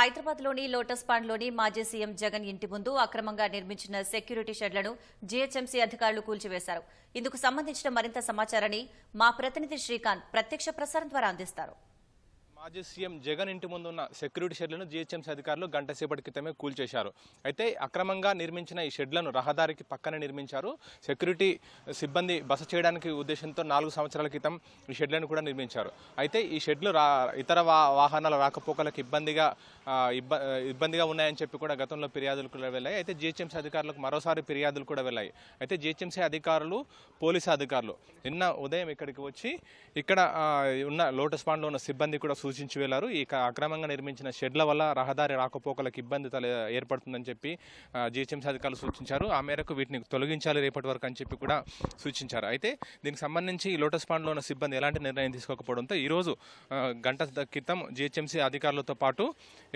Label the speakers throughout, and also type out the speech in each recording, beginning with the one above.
Speaker 1: హైదరాబాద్లోని లోటస్ పాండ్లోని మాజీ సీఎం జగన్ ఇంటి ముందు అక్రమంగా నిర్మించిన సెక్యూరిటీ షెడ్లను జీహెచ్ఎంసీ అధికారులు కూల్చివేశారు. ఇందుకు సంబంధించిన మరింత సమాచారాన్ని మా ప్రతినిధి శ్రీకాంత్ ప్రత్యక్ష ప్రసారం ద్వారా అందిస్తారు.
Speaker 2: మాజీ సీఎం జగన్ ఇంటి ముందు ఉన్న సెక్యూరిటీ షెడ్లను జీహెచ్ఎంసీ అధికారులు గంట సేపటి క్రితమే కూల్చేశారు. అయితే అక్రమంగా నిర్మించిన ఈ షెడ్లను రహదారికి పక్కనే నిర్మించారు. సెక్యూరిటీ సిబ్బంది బస చేయడానికి ఉద్దేశంతో నాలుగు సంవత్సరాల క్రితం ఈ షెడ్లను కూడా నిర్మించారు. అయితే ఈ షెడ్లు రా ఇతర వాహనాల రాకపోకలకు ఇబ్బందిగా ఇబ్బ ఇబ్బందిగా ఉన్నాయని చెప్పి కూడా గతంలో ఫిర్యాదులు కూడా వెళ్ళాయి. అయితే జీహెచ్ఎంసీ అధికారులకు మరోసారి ఫిర్యాదులు కూడా వెళ్ళాయి. అయితే జీహెచ్ఎంసీ అధికారులు పోలీసు అధికారులు నిన్న ఉదయం ఇక్కడికి వచ్చి ఇక్కడ ఉన్న లోటస్ పాండ్లో ఉన్న సిబ్బంది కూడా సూచించి వెళ్ళారు. ఈ అక్రమంగా నిర్మించిన షెడ్ల వల్ల రహదారి రాకపోకలకు ఇబ్బంది తల ఏర్పడుతుందని చెప్పి జిహెచ్ఎంసీ అధికారులు సూచించారు. ఆ మేరకు వీటిని తొలగించాలి రేపటి వరకు అని చెప్పి కూడా సూచించారు. అయితే దీనికి సంబంధించి లోటస్ పాండ్లో ఉన్న సిబ్బంది ఎలాంటి నిర్ణయం తీసుకోకపోవడంతో ఈరోజు గంట క్రితం జిహెచ్ఎంసీ అధికారులతో పాటు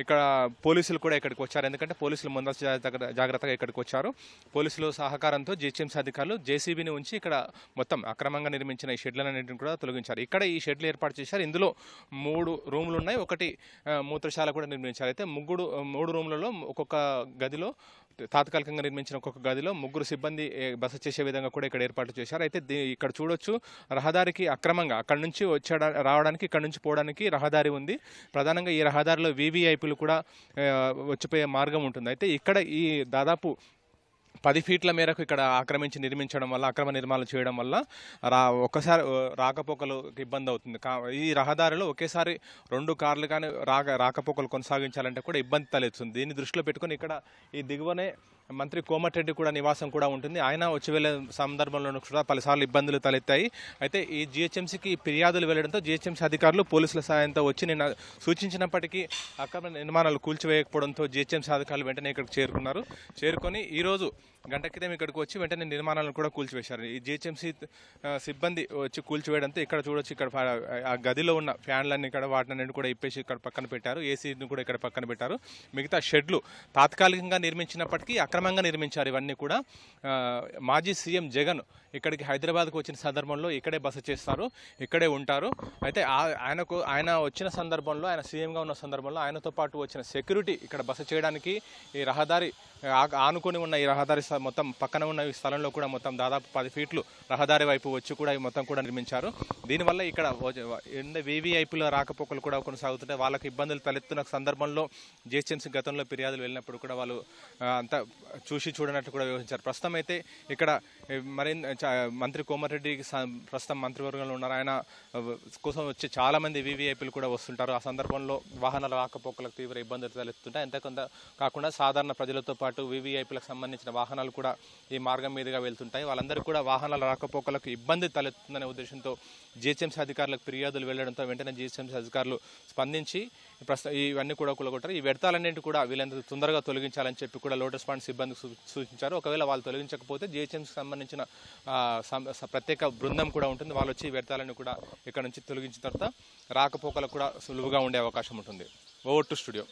Speaker 2: ఇక్కడ పోలీసులు కూడా ఇక్కడికి వచ్చారు. ఎందుకంటే పోలీసులు ముందస్తు జాగ్రత్తగా ఇక్కడికి వచ్చారు. పోలీసులు సహకారంతో జిహెచ్ఎంసీ అధికారులు జేసీబీని ఉంచి ఇక్కడ మొత్తం అక్రమంగా నిర్మించిన ఈ షెడ్లన్నింటిని కూడా తొలగించారు. ఇక్కడ ఈ షెడ్లు ఏర్పాటు చేశారు. ఇందులో మూడు రూములు ఉన్నాయి. ఒకటి మూత్రశాల కూడా నిర్మించారు. అయితే ముగ్గురు మూడు రూములలో ఒక్కొక్క గదిలో తాత్కాలికంగా నిర్మించిన ఒక్కొక్క గదిలో ముగ్గురు సిబ్బంది బస చేసే విధంగా కూడా ఇక్కడ ఏర్పాటు చేశారు. అయితే దీ- ఇక్కడ చూడొచ్చు రహదారికి అక్రమంగా అక్కడ నుంచి వచ్చాడ రావడానికి ఇక్కడ నుంచి పోవడానికి రహదారి ఉంది. ప్రధానంగా ఈ రహదారిలో వీవీఐపీలు కూడా వచ్చిపోయే మార్గం ఉంటుంది. అయితే ఇక్కడ ఈ దాదాపు పది ఫీట్ల మేరకు ఇక్కడ ఆక్రమించి నిర్మించడం వల్ల అక్రమ నిర్మాణాలు చేయడం వల్ల రా ఒక్కసారి రాకపోకలు ఇబ్బంది అవుతుంది. కా ఈ రహదారిలో ఒకేసారి రెండు కార్లు కానీ రాక రాకపోకలు కొనసాగించాలంటే కూడా ఇబ్బంది తలెత్తుంది. దీన్ని దృష్టిలో పెట్టుకొని ఇక్కడ ఈ దిగువనే మంత్రి కోమటిరెడ్డి కూడా నివాసం కూడా ఉంటుంది. ఆయన వచ్చి వెళ్ళే సందర్భంలో కూడా పలుసార్లు ఇబ్బందులు తలెత్తాయి. అయితే ఈ జిహెచ్ఎంసీకి ఫిర్యాదులు వెళ్ళడంతో జిహెచ్ఎంసీ అధికారులు పోలీసుల సాయంతో వచ్చి నిన్న సూచించినప్పటికీ అక్రమ నిర్మాణాలు కూల్చివేయకపోవడంతో జిహెచ్ఎంసీ అధికారులు వెంటనే ఇక్కడికి చేరుకున్నారు. చేరుకొని ఈరోజు గంట క్రితం ఇక్కడికి వచ్చి వెంటనే నిర్మాణాలను కూడా కూల్చివేశారు. ఈ జిహెచ్ఎంసీ సిబ్బంది వచ్చి కూల్చివేయడంతో ఇక్కడ చూడొచ్చు ఇక్కడ ఆ గదిలో ఉన్న ఫ్యాన్లన్నీ ఇక్కడ వాటిని కూడా ఇప్పేసి ఇక్కడ పక్కన పెట్టారు. ఏసీని కూడా ఇక్కడ పక్కన పెట్టారు. మిగతా షెడ్లు తాత్కాలికంగా నిర్మించినప్పటికీ అక్రమంగా నిర్మించారు ఇవన్నీ కూడా. మాజీ సీఎం జగన్ ఇక్కడికి హైదరాబాద్కు వచ్చిన సందర్భంలో ఇక్కడే బస చేస్తారు ఇక్కడే ఉంటారు. అయితే ఆ- ఆయనకు ఆయన వచ్చిన సందర్భంలో ఆయన సీఎంగా ఉన్న సందర్భంలో ఆయనతో పాటు వచ్చిన సెక్యూరిటీ ఇక్కడ బస చేయడానికి ఈ రహదారి ఆనుకొని ఉన్న ఈ రహదారి స్థ- మొత్తం పక్కన ఉన్న ఈ స్థలంలో కూడా మొత్తం దాదాపు పది ఫీట్లు రహదారి వైపు వచ్చి కూడా ఈ మొత్తం కూడా నిర్మించారు. దీనివల్ల ఇక్కడ వీవీఐపీలో రాకపోకలు కూడా కొనసాగుతుంటే వాళ్ళకి ఇబ్బందులు తలెత్తున్న సందర్భంలో జిహెచ్ఎంసీ గతంలో ఫిర్యాదులు వెళ్ళినప్పుడు కూడా వాళ్ళు అంతా చూసి చూడనట్టు కూడా వ్యవహరించారు. ప్రస్తుతం అయితే ఇక్కడ మరి చ- మంత్రి కోమారెడ్డి ప్రస్తుతం మంత్రివర్గంలో ఉన్నారు. ఆయన కోసం వచ్చి చాలా మంది వీవీఐపీలు కూడా వస్తుంటారు. ఆ సందర్భంలో వాహనాల రాకపోకలకు తీవ్ర ఇబ్బందులు తలెత్తుంటాయి. కొంత కాకుండా సాధారణ ప్రజలతో పాటు వివిఐపీలకు సంబంధించిన వాహనాలు కూడా ఈ మార్గం మీదుగా వెళ్తుంటాయి. వాళ్ళందరూ కూడా వాహనాల రాకపోకలకు ఇబ్బంది తలెత్తుందనే ఉద్దేశంతో జిహెచ్ఎంసీ అధికారులకు ఫిర్యాదులు వెళ్ళడంతో వెంటనే జిహెచ్ఎంసీ అధికారులు స్పందించి ప్రస్తుతం ఇవన్నీ కూడా కూలగొట్టారు. ఈ వ్యర్థాలన్నింటి కూడా వీళ్ళంత తొందరగా తొలగించాలని చెప్పి కూడా లోటస్ పాండ్ సిబ్బందికి సూచించారు. ఒకవేళ వాళ్ళు తొలగించకపోతే జిహెచ్ఎంసీకి సంబంధించిన ప్రత్యేక బృందం కూడా ఉంటుంది. వాళ్ళు వచ్చి వ్యర్థాలను కూడా ఇక్కడ నుంచి తొలగించిన తర్వాత రాకపోకలకు కూడా సులువుగా ఉండే అవకాశం ఉంటుంది. Over to studio.